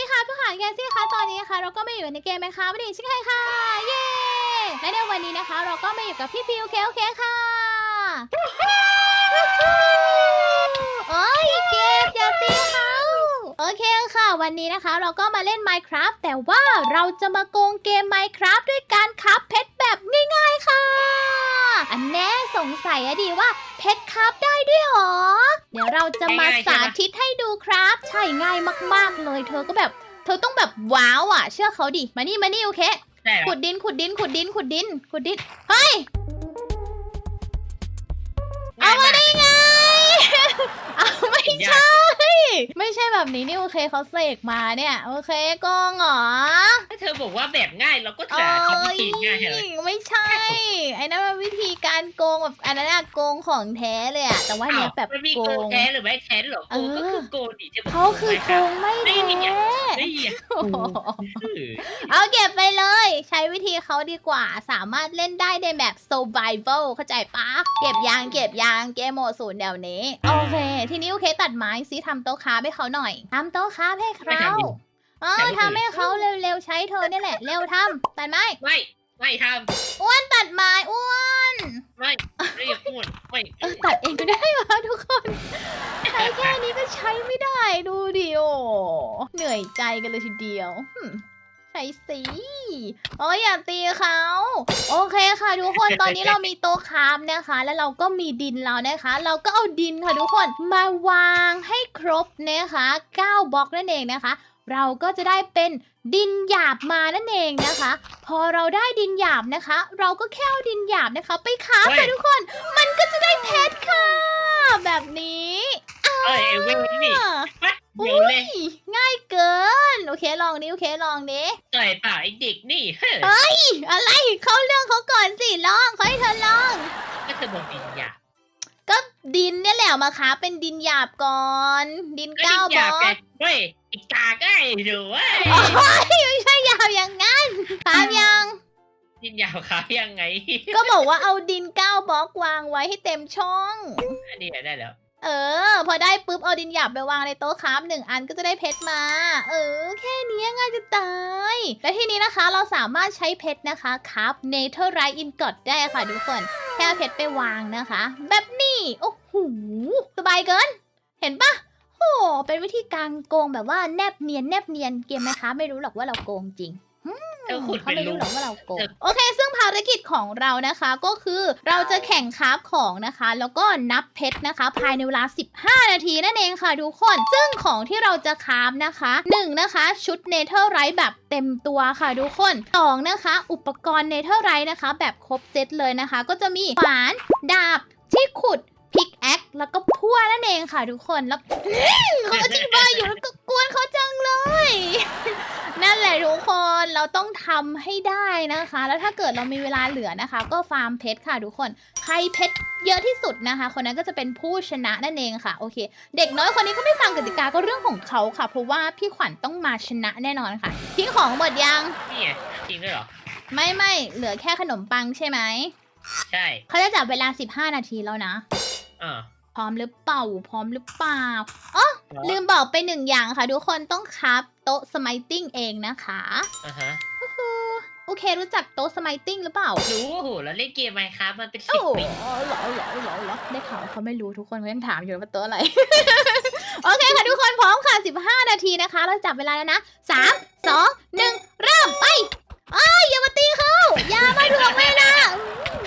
ดีค่ะผู้หานแกซี่ค่ะตอนนี้นะคะเราก็มาอยู่ในเกมไหมคะวันนี้ชิคไฮค่ะเย้และในวันนี้นะคะ เราก็มาอยู่กับพี่พิวเคโอเคค่ะโอ้ยเกมอย่าตีเขาโอเคค่ะ วันนี้นะคะ เราก็มาเล่น Minecraft แต่ว่าเราจะมาโกงเกม Minecraft ด้วยการคับเพชรแบบง่ายๆค่ะ อันแน่สงสัยอะดีว่าเพชรคับได้ด้วยเหรอเดี๋ยว เราจะมาง่ายๆใช่สาปะธิตให้ดูครับ ใช่ง่ายมากๆเลย เธอก็แบบ เธอต้องแบบว้าวอะ เชื่อเขาดิ มานี่มานี่โอเค ได้เหรอขุดดินขุดดินขุดดินขุดดินขุดดิน เฮ้ย เอามาได้ไง เอาไม่ใช่ ไม่ใช่แบบนี้นี่โอเคเขาเสกมาเนี่ย โอเคโกงเหรอถ้าเธอบอกว่าแบบง่ายเราก็จะคิดวิธีง่ายให้เลย ไม่ใช่ ไอ้นั่นมันวิธีการโกงแบบอันนั้นอะโกงของแท้เลยอะแต่ว่าอันเนี้ยแบบมันมีโกโกงแท้หรือไม่แท้หรอเอโกอก็คือโกดิใช่ไหมเขาคือโกงไม่แท้นี่ไงโอ้โหเออเอาเก็บไปเลย ใช้วิธีเขาดีกว่าสามารถเล่นได้ในแบบ survival เข้าใจปะเก็บยางเก็บยางเกมโหมดศูนย์เดี๋ยวนี้โอเค ทีนี้โอเคตัดไม้ซิทำโต๊ะค้าให้เขาหน่อยทำโต๊ะค้าให้เขาเออทำให้เขาเร็วๆใช้เธอเนี่ยแหละ เร็วทำตัดไม้ไม่ ไม่ทอ้วนตัดไม้อ้วนำไม่ไม่อยากพูดไม่เออตัดเองก็ได้วะทุกคนใช้แค่นี้ก็ใช้ไม่ได้ดูดิโอเหนื่อยใจกันเลยทีเดียวหึ่ มใช้สีโอ้ยอย่าตีเขาโอเคค่ะทุกคนตอนนี้เรามีโต๊ะคราฟนะคะ แล้วเราก็มีดินแล้วนะคะ เราก็เอาดินค่ะทุกคนมาวางให้ครบนะคะ9บล็อกนั่นเองนะคะ เราก็จะได้เป็นดินหยาบมานั่นเองนะคะ พอเราได้ดินหยาบนะคะ เราก็แค่เอาดินหยาบนะคะ ไปค้าฟค่ะทุกคน มันก็จะได้เพชรค่ะ แบบนี้เอ้ยไอ้เว้ยนี่อะมา เดี๋อุ้ยวเลยยง่ายเกิน โอเคลองดิโอเคลองดิต่อยป่าไอ้เด็กนี่เฮ้ยอะไรเข้าเรื่องเขาก่อนสิลองเขาให้เธอลอง ก็เธอบอกดินหยาบก็ดินเนี่ยแหละมาค้าฟเป็นดินหยาบก่อน ดินก็เก้าดินหบยาอบไงกเฮ้ยไอ้กาก็ไอ้ดูเว้ยโอ้ยไม่ใช่หยาบอย่างงั้นค้าฟยัง ดินหยาบขายังไงก็บอกว่าเอาดินเก้าบล็อกวางไว้ให้เต็มช่อง อันนี้ได้แล้ว เออ พอได้ปุ๊บเอาดินหยาบไปวางในโต๊ะคราฟหนึ่งอันก็จะได้เพชรมา เออ แค่นี้ง่ายจะตาย และที่นี้นะคะเราสามารถใช้เพชรนะคะครับเนเธอร์ไรอินกอดได้ค่ะทุกคนแค่เอาเพชรไปวางนะคะ แบบนี้ โอ้โหสบายเกิน เห็นปะโอ้เป็นวิธีการโกงแบบว่าแนบเนียนแนบเนียนเกมไหมคะ ไม่รู้หรอกว่าเราโกงจริง เธอขุดเขาเป็นไม่รูรู้หรอกว่าเราโกงเธอโอเค ซึ่งภารกิจของเรานะคะก็คือเราจะแข่งคราฟของนะคะ แล้วก็นับเพชรนะคะ ภายในเวลา 15 นาทีนั่นเองค่ะทุกคน ซึ่งของที่เราจะคราฟนะคะ1นะคะชุดเนเธอร์ไรท์แบบเต็มตัวค่ะทุกคน2นะคะ อุปกรณ์เนเธอร์ไรท์นะคะ แบบครบเซตเลยนะคะ ก็จะมีขวาน ดาบ ที่ขุด พิกแอคแล้วก็พั่วนั่นเองค่ะทุกคนแล้วเขาอธิบายอยู่แล้วก็กวนเขาจังเลย นั่นแหละทุกคนเราต้องทำให้ได้นะคะ แล้วถ้าเกิดเรามีเวลาเหลือนะคะ ก็ฟาร์มเพชรค่ะทุกคน ใครเพชรเยอะที่สุดนะคะ คนนั้นก็จะเป็นผู้ชนะนั่นเองค่ะโอเค เด็กน้อยคนนี้ก็ไม่ฟังกติกาก็เรื่องของเขาค่ะ เพราะว่าพี่ขวัญต้องมาชนะแน่นอนค่ะทิ้งของหมดยังนี่ไงจริงด้วยเหรอไม่ไม่เหลือแค่ขนมปังใช่ไหมใช่เขาจะจับเวลา 15 นาทีแล้วนะ อ่า พร้อมหรือเปล่า พร้อมหรือเปล่าอ๋อลืมบอกไปหนึ่งอย่างค่ะ ทุกคนต้องคับโต๊ะสมัยติ้งเองนะคะอ่าฮะโอเครู้จักโต๊ะสมัยติ้งหรือเปล่า รู้โอ้โหแล้วเล่นเกมไหมครับ มันเป็นสิโอ้บโหปีเหรอเหรอเหรอเหรอได้ข่าวเขาไม่รู้ทุกคนเขายังถามอยู่ว่าโต๊ะอะไร โอเคค่ะทุกคนพร้อมค่ะ 15 นาทีนะคะ เราจับเวลาแล้วนะ 3 2 1 เริ่มไปเอ้ยอย่ามาตีเขา อย่ามาถ่วงเวลา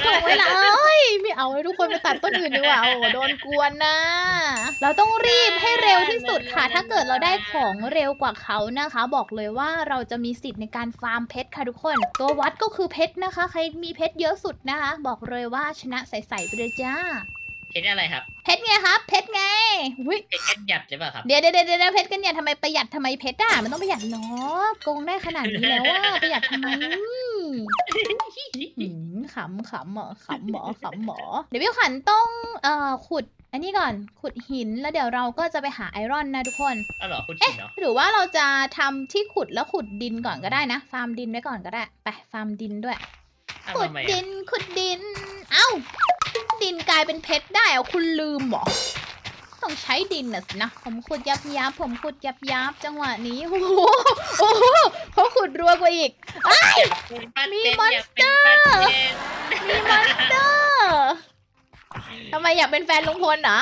ถ่วงเวลาเอ้ยไม่เอาให้ทุกคนไปตัดต้นอื่นดีกว่าโอ้โหโดนกวนนะ เราต้องรีบให้เร็วที่สุดค่ะ ถ้าเกิดเราได้ของเร็วกว่าเขานะคะ บอกเลยว่าเราจะมีสิทธิ์ในการฟาร์มเพชรค่ะทุกคน ตัววัดก็คือเพชรนะคะ ใครมีเพชรเยอะสุดนะคะ บอกเลยว่าชนะใสๆไปเลยจ้าเพชรอะไรครับเพชรไงครับเพชรไงอุ๊ยเพชรกันหยัดใช่ป่ะครับเดี๋ยวเดี๋ยวเดี๋ยวเดี๋ยวเพชรกันเนี่ยทำไมประหยัดทำไมเพชรอะมันต้องประหยัดเนาะโกงได้ขนาดนี้แล้วว่าประหยัดทำไม หืมขำขำเหรอขำหมอขำหมอ เดี๋ยวพี่ขวัญต้องเอ่อขุด อันนี้ก่อนขุดหินแล้วเดี๋ยวเราก็จะไปหาไอรอนนะทุกคน อ๋อเหรอคุณชินเนาะหรือว่าเราจะทำที่ขุดแล้วขุดดินก่อนก็ได้นะ ฟาร์มดินไว้ก่อนก็ได้ ไปฟาร์มดินด้วย อ้าวขุดทำไมดิอะนขุดดิน เอ้าดินกลายเป็นเพชรได้เหรอคุณลืมเหรอ ต้องใช้ดินน่ะสินะ ผมขุดยับยับผมขุดยับยับจังหวะนี้ โอ้โหโอ้โหเขาขุดรัวกว่าอีกเป็นป้มีเต้นมอนอยากสเตเป็อนร์ป้าเต้นมีมอนสเตอร์ทำไมอยากเป็นแฟนลุงพลเหรอ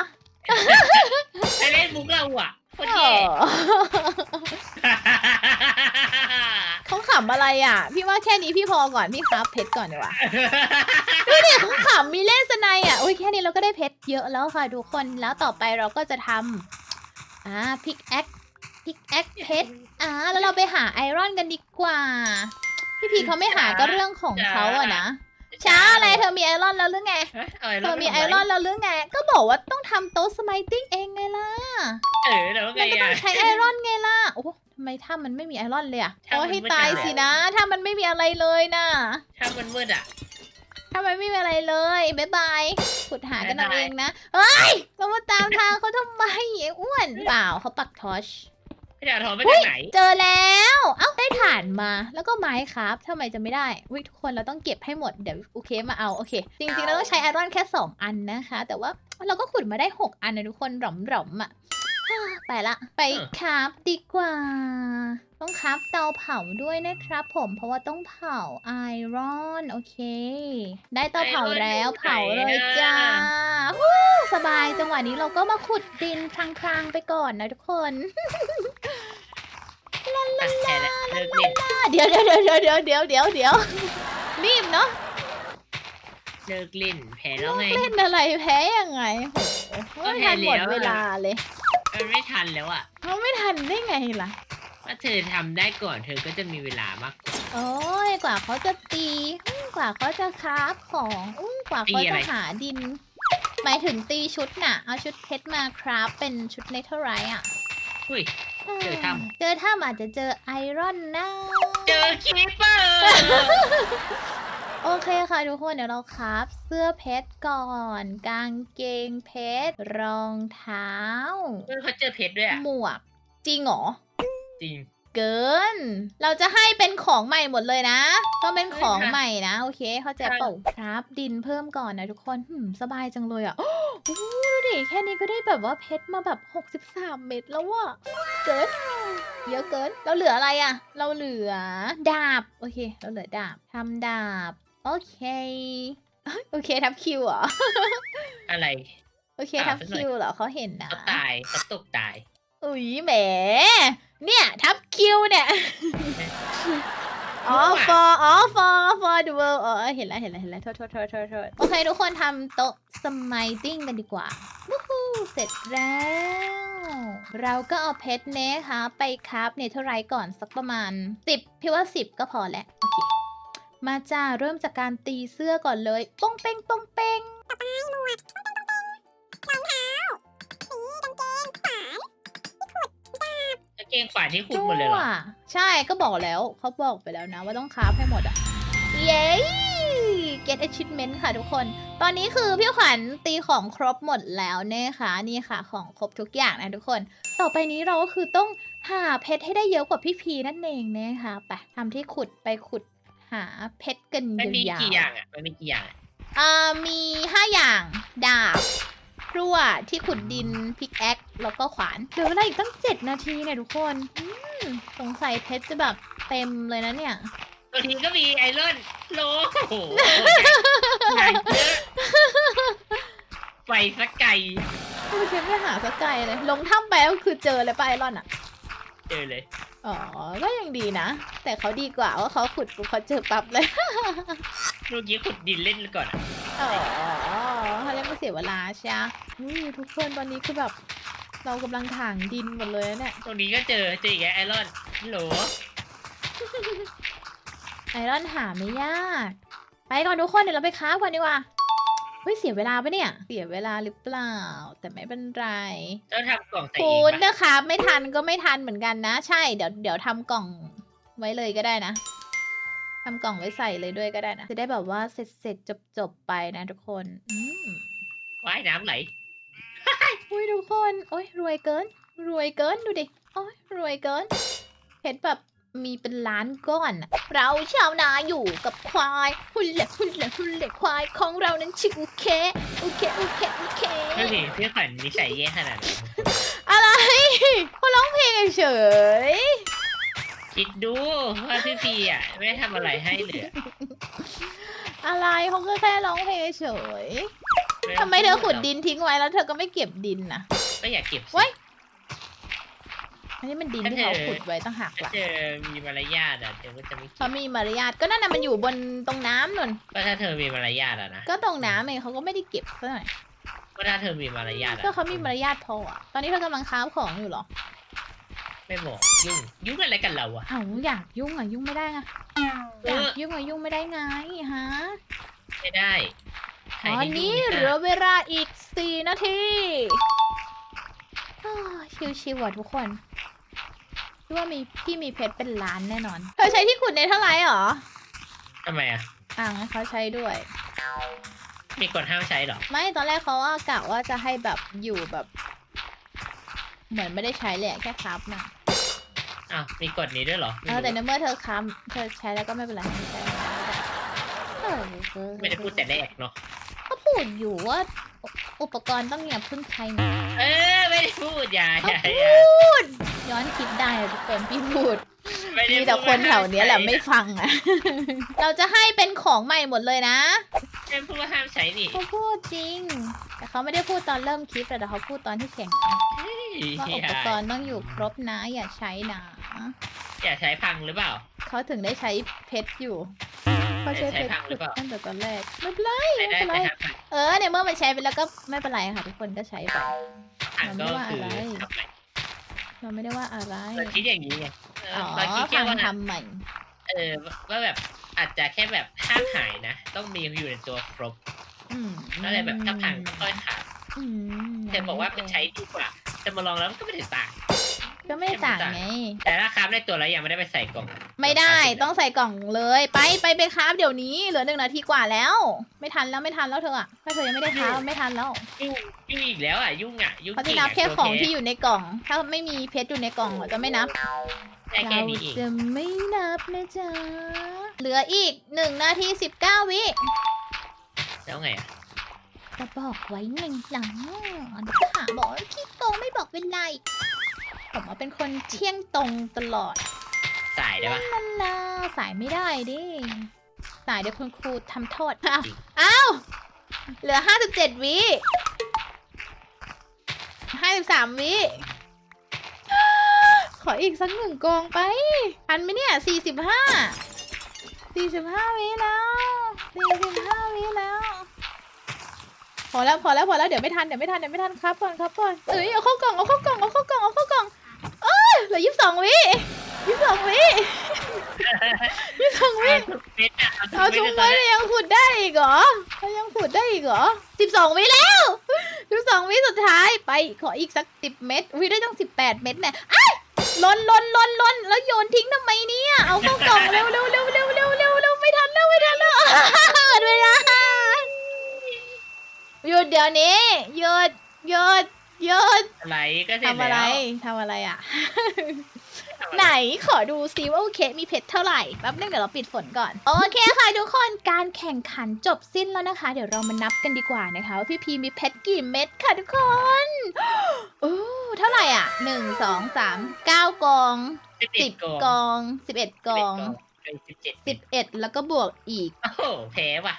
ไปเล่นมุกเราอะโคตรเอเท่เขาขำอะไรอะ พี่ว่าแค่นี้พี่พอก่อนพี่ครับเพชรก่อนดีกว่าดูดิเขาขำมีเล่นสไนด์อะโอ้ยแค่นี้เราก็ได้เพชรเยอะแล้วค่ะทุกคนแล้วต่อไปเราก็จะทำอ่าพิกแอคพิกแอคเพชรอ่าแล้วเราไปหาไอรอนกันดีกว่า พี่พีเขาไม่หาก็เรื่องของเขาอะนะช้าอะไรเธอมีไอรอนแล้วหรือไงฮะาเธอมีไอรอนแล้วหรือไง ก็บอกว่าต้องทำโต๊ะสมัยติ้งเองไงล่ะ เออแล้วไงมันก็ต้อะ องใช้ไอรอนไงล่ะ โอ้โหทำไมถ้ามันไม่มีไอรอนเลยอะถ้าโอ้มันให้มืดตายจังเลยสินะ ถ้ามันไม่มีอะไรเลยนะ ถ้ามันมืดอะ ถ้ามันไม่มีอะไรเลยบ๊ายบายขุดหากันเอาบ๊ายบาย เองนะ เฮ้ยเรามาตามทางเขาทำไมไอ้อ้วน เปล่าเขาปักทอช พี่ดาวทองไปทางไหนเจอแล้ว เอ้าได้ถ่านมาแล้วก็ไม้ครับทำไมจะไม่ได้วิทุกคนเราต้องเก็บให้หมดเดี๋ยวโอเคมาเอาโอเค จริงๆเราต้องใช้ไอรอนแค่ 2 อันนะคะ แต่ว่าเราก็ขุดมาได้ 6 อันนะทุกคนหล่อมๆอะไปละ ไปคราฟดีกว่า ต้องคราฟเตาเผาด้วยนะครับผมเพราะว่าต้องเผาไอรอนโอเค ได้เตาเผาแล้วเผาเลยจ้าฮู้สบายจังหวะนี้เราก็มาขุดดินพรางๆไปก่อนนะทุกคน อะแค่นั้นเลิกเล่นอะเดี๋ยวเดี๋ยวเดี๋ยวเดี๋ยวเดี๋ยวเดี๋ยวเดี๋ยวรีบเนาะเลิกเล่นแพ้แล้วไง เล่นอะไรแพ้ยังไงโหก็ไม่แพ้ทันหมดแล้วอะ เวลาเลยมันไม่ทันแล้วอะเขาไม่ทันได้ไงล่ะ ถ้าเธอทำได้ก่อนเธอก็จะมีเวลามากกว่า โอ้ยกว่าเขาจะตีอื้อกว่าเขาจะคราฟของอื้อกว่าเขาตีอะไร จะหาดินหมายถึงตีชุดน่ะ เอาชุดเพชรมาคราฟเป็นชุดเนเธอร์ไรอะ อุ้ย เจอถ้ำ เจอถ้ำอาจจะเจอไอรอนนะเจอคีเปอร์โอเคค่ะทุกคนเดี๋ยวเราคราฟเสื้อเพชรก่อน กางเกงเพชรรองเท้า เออเขาเจอเพชรด้วยอะหมวก จริงเหรอ จริง เกิน เราจะให้เป็นของใหม่หมดเลยนะ ต้องเป็นของใช่ค่ะใหม่นะ โอเค เข้าใจใช่เปล่าครับดินเพิ่มก่อนนะทุกคนหืมสบายจังเลยอะ โอ้โหดูดิแค่นี้ก็ได้แบบว่าเพชรมาแบบ 63 เม็ดแล้วว่ะ เกิน เยอะเกิน เราเหลืออะไรอะ เราเหลือดาบ โอเค เราเหลือดาบทำดาบ โอเคเอ้ยโอเคทับคิวเหรอ อะไร โอเคอ่าทับสักหน่อยคิวเหรอเขาเห็นนะเขาตายเขาตกตาย อุ้ยแหม เนี่ยทับคิวเนี่ย อ๋อมั่ว for อ๋อ for for the world อ๋อเห็นแล้วเห็นแล้วเห็นแล้วโทษโทษโทษโทษโทษโอเคทุกคนทำโต๊ะสมัยติ้งกันดีกว่าวู้ฮู้เสร็จแล้ว เราก็เอาเพชรเนะคะไปคราฟเนเธอร์ไรก่อนสักประมาณ 10พี่ว่า 10 ก็พอแล้วโอเค มาจ้า เริ่มจากการตีเสื้อก่อนเลยป้องเป้งป้องเป้ง เกงฝ่ายที่คุณหมดเลยเหรอ ใช่ก็บอกแล้วเขาบอกไปแล้วนะว่าต้องคราฟให้หมดอะ เย้ get achievement ค่ะทุกคน ตอนนี้คือพี่ขวัญตีของครบหมดแล้วนะคะนี่ค่ะ ของครบทุกอย่างนะทุกคน ต่อไปนี้เราก็คือต้องหาเพชรให้ได้เยอะกว่าพี่พีนั่นเองนะคะไปทำที่ขุดไปขุดหาเพชรกันมันมียาวกี่อย่างอะมันมีกี่อย่างอะๆอ่ามีห้าอย่างดาบ พรั่วที่ขุดดินพิกแอคแล้วก็ขวานเหลือเวลาอีกตั้งเจ็ดนาทีเนี่ยทุกคนอืมสงสัยเพชรจะแบบเต็มเลยนะเนี่ย บางทีก็มีไอรอนโลโอ้โหใหญ่เยอะไฟสกไกลโอเคไม่หาสักไกลเลย ลงถ้ำไปก็คือเจอเลยไปะไอรอนอะ เจอเลยอ๋อ ก็ยังดีนะ แต่เขาดีกว่าว่าเขาขุดปุ๊บเขาเจอปั๊บเลย เมื่อกี้ขุดดินเล่นก่อนอะอ๋อ เขาเล่นไม่เสียเวลาใช่ไหมอุ้ยทุกคนตอนนี้คือแบบเรากำลังถางดินหมดเลยนะเนี่ยตรงนี้ก็เจอเจออีกแล้วไอรอนโหลไอรอนหาไม่ยาก ไปก่อนทุกคนเดี๋ยวเราไปค้าฟก่อนดีกว่าเฮ้ยเสียเวลาปะเนี่ย เสียเวลาหรือเปล่า แต่ไม่เป็นไรต้องทำกล่องใส่เอคุงณปะนะคะไม่ทันก็ไม่ทันเหมือนกันนะ ใช่เดี๋ยวเดี๋ยวทำกล่องไว้เลยก็ได้นะทำกล่องไว้ใส่เลยด้วยก็ได้นะ จะได้แบบว่าเสร็จเสร็จจบจบๆไปนะทุกคน อืม ว่ายน้ำไหลอุ้ยทุกคน โอ้ยรวยเกิน รวยเกินดูดิ โอ้ยรวยเกินเพชรแบบมีเป็นล้านก้อนน่ะเราชาวนาอยู่กับควาย หุ่นเหล็กหุ่นเหล็กหุ่นเหล็กควายของเรานั้นชื่ออุเค อุเค อุเค อุเคดูดิพี่ขวัญนิสัยแย่ขนาดนั้นอะไรเขาร้องเพลงเฉย คิดดูว่าพี่พีอะ ไม่ทำอะไรให้เลย อะอะไรเขาก็แค่ร้องเพลงเฉย ทำไมเธอขุดดินทิ้งไว้แล้วเธอก็ไม่เก็บดินน่ะ ก็อยากเก็บสิเว้ยอันนี้มันดินที่เขาขุดไว้ตั้งหากถ้าล่ะเธอมีมารยาทอะเธอก็จะไม่เก็เขาบมีมารยาทก็นั่นน่ะมันอยู่บนตรงน้ำนุ่นก็ถ้าเธอมีมารยาทอะนะก็ตรงน้ำเองเขาก็ไม่ได้เก็บซะหน่อยก็ถ้าเธอมีมารยาทอะก็เขามีมารยาทพออะตอนนี้เธอกำลังค้าของอยู่เหรอไม่บอกยุ่งยุ่งอะไรกันเราอะ เอ้าอยากยุ่งอะยุ่งไม่ได้ไงเออยากอยุ่งอะยุ่งไม่ได้ไงฮะไม่ได้ใคร ตอนให้ยุ่งนี้ไม่เหได้ลือเวลาอีกสี่นาทีอ้าวชิวๆอะทุกคนพี่ว่ามีพี่มีเพชรเป็นล้านแน่นอน เธอใช้ที่ขุดในเท่าไหร่หรอทำไมอะอ่างั้นเขาใช้ด้วย มีกฎห้ามใช้เหรอ ไม่ตอนแรกเขาว่ากะว่าจะให้แบบอยู่แบบ เหมือนไม่ได้ใช้เลยอะแค่ครับนะอ้าวมีกฎนี้ด้วยเหรอเออแต่ในเมื่อเธอค้ำเธอใช้แล้วก็ไม่เป็นไรไม่ใช้เออไม่ได้พูดแต่แรกเนาะก็ พูดอยู่ว่าอุอุปกรณ์ต้องอย่าเพึ่งใช้นะเออไม่ได้พูดอย่าอเขาย่าพอย่าูดย้อนคิดได้อะทุกคนพี่พูด ไม่ได้มีพูดแต่คนแถวเนี้ยแหละาามไม่ใช้ฟังอะเราจะให้เป็นของใหม่หมดเลยนะไม่ได้พูดว่าห้ามใช้นี่เขาพูดจริง แต่เขาไม่ได้พูดตอนเริ่มคลิปแต่เขาพูดตอนที่แข่งว่าอุปกรณ์ต้องอยู่ครบนะ อย่าใช้นะ อย่าใช้พังหรือเปล่า เขาถึงได้ใช้เพชรอยู่ เขาใช้เพชรใช้พังหรือเปล่าตั้งแต่ตอนแรกไม่เป็นไรใช้ไม่ได้เป็นไรแต่ห้ามพังเออเนี่ยเมื่อมันใช้ไปแล้วก็ไม่เป็นไรค่ะทุกคนก็ใช้ไปพังก็คือมันไม่ว่าอะไรทำใหม่เราไม่ได้ว่าอะไรเราคิดอย่างนี้ไงเอออ๋อเราคิดแค่ฟังว่าทำใหม่เออว่าแบบอาจจะแค่แบบห้ามหายนะ ต้องมีอยู่ในตัวครบอืมอะไรแบบถ้าพังก็ค่อยขาดอืมเธอบอกว่ามันใช้ดีกว่า แต่มาลองแล้วมันก็ไม่ได้ต่าง ก็ไม่ได้ต่างไง แต่ถ้าค้าในตัวแล้วยังไม่ได้ไปใส่กล่องไม่ได้ต้องใส่กล่องเลย ไปไปไปคราฟเดี๋ยวนี้เหลือหนึ่งนาทีกว่าแล้ว ไม่ทันแล้วไม่ทันแล้วเธออะถ้าเธอยังไม่ได้คราฟไม่ทันแล้วยุ่งยุ่งอีกแล้วอะยุ่งอะยุ่งเขาจะจริงนัอะบแค่ตัวของเที่อยู่ในกล่อง ถ้าไม่มีเพชรอยู่ในกล่องเราจะไม่นับได้แค่เรานี้เองจะไม่นับนะจ๊ะเหลืออีกหนึ่งนาทีสิบเก้าวิแล้วไงอะจะบอกไว้ไงหลังเดี๋ยวก็หาบอกว่าขี้โกงไม่บอกเวลาอีก ผมว่าเป็นคนเที่ยงตรงตลอดสายได้ปะนั่นนะสายไม่ได้ดิ สายเดี๋ยวคุณครูทำโทษอ้าวจริงอ้าวเหลือห้าสิบเจ็ดวิห้าสิบสามวิขออีกสักหนึ่งกองไปทันไหมเนี่ยสี่สิบห้าสี่สิบห้าวิแล้วสี่สิบห้าวิแล้ว พอแล้วพอแล้วพอแล้วเดี๋ยวไม่ทันเดี๋ยวไม่ทันเดี๋ยวไม่ทันครับก่อนครับก่อนเอ้ยเอาเข้ากล่องเอาเข้ากล่องเอาเข้ากล่องเอาเข้ากล่อง เอ้ยเหลือยี่สิบสองวิยี่สิบสองวิยี่สิบสองวิเอาทุกเม็ดอะเอาทุทุกกเม็ดเม็ดยังขุดได้อีกเหรอเขายังขุดได้อีกเหรอสิบสองวิแล้วสิบสองวิสุดท้ายไปขออีกสักสิบเม็ดวิได้ตั้งสิบแปดเม็ดเนี่ยไอ้ายล้นล้นล้นล้นแล้วโยนทิ้งทำไมเนี่ยเอาเข้ากล่องเร็วเร็วเร็วเร็วเร็วเร็วเร็วไม่ทันแล้วไม่ทันแล้วหมดเวลาหยุดเดี๋ยวนี้หยุดหยุด หยุดอะไรก็เสร็จทำอะไรแล้วทำอะไรอะทำอะไหนรขอดูซิว่าโอเคมีเพชรเท่าไหร่แป๊บนึงเดี๋ยวเราปิดฝนก่อน โอเคค่ะทุกคนการแข่งขันจบสิ้นแล้วนะคะ เดี๋ยวเรามานับกันดีกว่านะคะว่าพี่พีมีเพชรกี่เม็ดค่ะทุกคนโอ้เท่าไหร่อะหนึ่งสองสามเก้ากองสิบสิเอ็บดกองกองสิบเอ็ดกองสิบเจ็ดสิบเอ็ดแล้วก็บวกอีก โอ้โหแพ้ว่ะ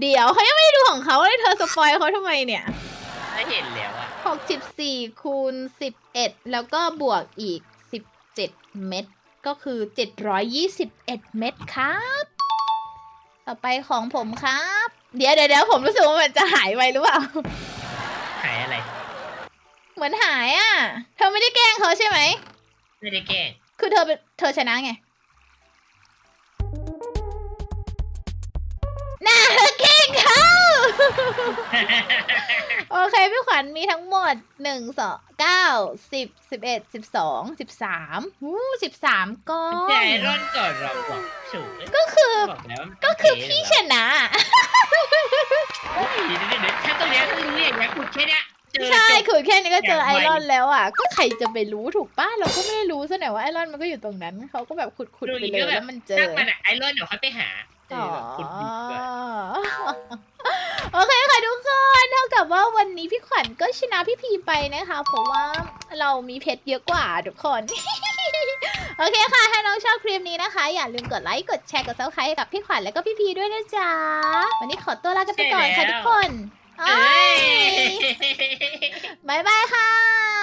เดี๋ยวเขายังไม่ได้ดูของเขาเลยเธอสปอยเขาทำไมเนี่ย ไม่เห็นแล้วอะหกสิบสี่คูณสิบเอ็ดแล้วก็บวกอีกสิบเจ็ดเม็ดก็คือเจ็ดร้อยยี่สิบเอ็ดเม็ดครับ ต่อไปของผมครับ เดี๋ยวเดี๋ยวเดี๋ยวผมรู้สึกว่ามันจะหายไปหรือเปล่า หายอะไร เหมือนหายอะ เธอไม่ได้แกล้งเขาใช่ไหม ไม่ได้แกล้งคือเธอเป็นเธอชนะไง โอเคพี่ขวัญมีทั้งหมดหนึ่งสองเก้าสิบสิบเอ็ดสิบสองสิบสามวู้สิบสามก้อใจนร่อนก่อนเราบอกถูกก็คือบอกแล้วว่ามันก็คือเทพี่เหรชนะเฮ้ยเดี๋ยวเดี๋ยวถ้าตรงเนี้ยก็รู้อย่างเงี้ยขุดแค่เนี้ยเจอใช่จบ คือแค่นี้ก็เจออย่างไอไวรอนแล้วอะ ก็ใครจะไปรู้ถูกป้ะเราก็ไม่ได้รู้ซะหน่อยว่าไอรอนมันก็อยู่ตรงนั้นเขาก็แบบขุดขุดๆไปเลยแล้วมันเจอช่างมันอะไอรอนเดี๋ยวเขาไปหาเออ๋ออแบบขุดดิบก่อนโอเคค่ะ ทุกคนเท่ากับว่าวันนี้พี่ขวัญก็ชนะพี่พีไปนะคะ เพราะว่าเรามีเพชรเยอะกว่าทุกคน โอเคค่ะ ถ้าน้องชอบคลิปนี้นะคะ อย่าลืมกดไลค์กดแชร์กดซับสไครต์กับพี่ขวัญและก็พี่พีด้วยนะจ๊ะ วันนี้ขอตัวลากันไปก่อนค่ะทุกคนเอ้อ้ายยบายบายค่ะ